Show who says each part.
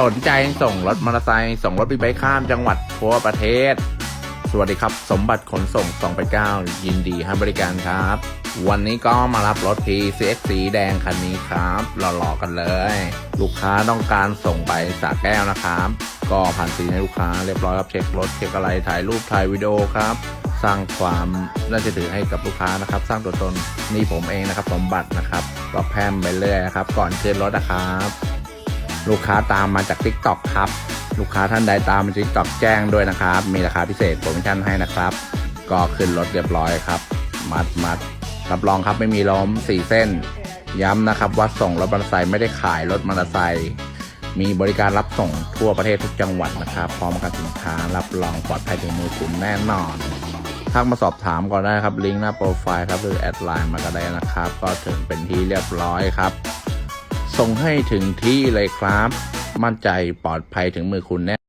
Speaker 1: สนใจส่งรถมอเตอร์ไซค์ส่งรถบิ๊กไบค์ข้ามจังหวัดทั่วประเทศ สวัสดีครับ สมบัติขนส่ง 289 ยินดีให้บริการครับ วันนี้ก็มารับรถ PCX สีแดงคันนี้ครับหล่อๆกันเลย ลูกค้าต้องการส่งไปสระแก้วนะครับ ก็ผ่านสีให้ลูกค้าเรียบร้อยครับเช็ครถเช็คอะไรถ่ายรูปถ่ายวิดีโอครับสร้างความน่าจะถือให้กับลูกค้านะครับ สร้างตัวตนนี่ผมเองนะครับ สมบัตินะครับก็แพมไปเรื่อยครับ ก่อนขึ้นรถนะครับ ลูกค้าตามมาจาก TikTok ครับ ลูกค้าท่านใดตามมาจาก TikTok แจ้งด้วยนะครับ มีราคาพิเศษโปรโมชั่นให้นะครับ ก็ขึ้นรถเรียบร้อยครับ มัดมัดรับรองครับไม่มีล้มสี่เส้น ย้ำนะครับว่าส่งรถมอเตอร์ไซค์ไม่ได้ขายรถมอเตอร์ไซค์มีบริการรับส่งทั่วประเทศทุกจังหวัดนะครับ พร้อมกับสินค้ารับรองปลอดภัยถึงมือคุณแน่นอนทักมาสอบถามก่อนได้ครับลิงก์หน้าโปรไฟล์ครับหรือแอดไลน์มาก็ได้นะครับ ก็ถึงเป็นที่เรียบร้อยครับ ส่งให้ถึงที่เลยครับ มั่นใจปลอดภัยถึงมือคุณแน่